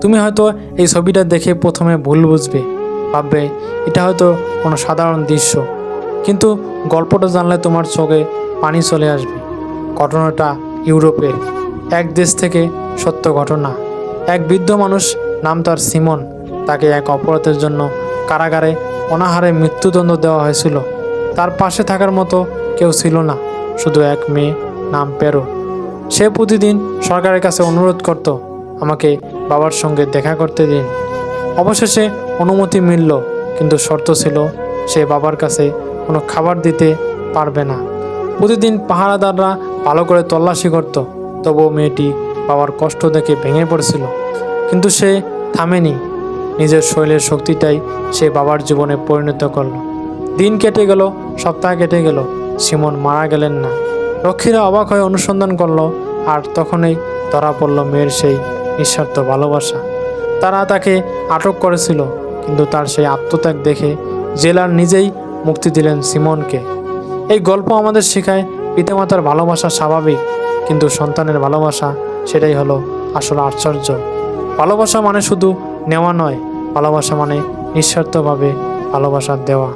তুমি হয়তো এই ছবিটা দেখে প্রথমে ভুল বুঝবে, ভাববে, এটা হয়তো কোনো সাধারণ দৃশ্য। কিন্তু গল্পটা জানলে তোমার চোখে পানি চলে আসবে। ঘটনাটা ইউরোপের এক দেশ থেকে সত্য ঘটনা। এক বৃদ্ধ মানুষ নাম তার সিমন। তাকে এক অপরাধের জন্য কারাগারে অনাহারে মৃত্যুদণ্ড দেওয়া হয়েছিল। তার পাশে থাকার মতো কেউ ছিল না, শুধু এক মেয়ে নাম পেরো। সে প্রতিদিন সরকারের কাছে অনুরোধ করত আমাকে বাবার সঙ্গে দেখা করতে দিন। অবশেষে অনুমতি মিলল, কিন্তু শর্ত ছিল সে বাবার কাছে কোনো খাবার দিতে পারবে না। প্রতিদিন পাহারাদাররা ভালো করে তল্লাশি করত, তবুও মেয়েটি বাবার কষ্ট দেখে ভেঙে পড়েছিল। কিন্তু সে থামেনি। নিজের শৈলের শক্তিটাই সে বাবার জীবনে পরিণত করল। দিন কেটে গেল, সপ্তাহ কেটে গেল সিমন মারা গেলেন না। রক্ষীরা অবাক হয়ে অনুসন্ধান করল, আর তখনই ধরা পড়ল মেয়ের সেই নিঃস্বার্থ ভালোবাসা। তারা তাকে আটক করেছিল, কিন্তু তার সেই আত্মত্যাগ দেখে জেলার নিজেই মুক্তি দিলেন সিমনকে। এই গল্প আমাদের শেখায় পিতামাতার ভালোবাসা স্বাভাবিক, কিন্তু সন্তানের ভালোবাসা সেটাই হলো আসলে আশ্চর্য। ভালোবাসা মানে শুধু নেওয়া নয়, ভালোবাসা মানে নিঃস্বার্থভাবে ভালোবাসা দেওয়া।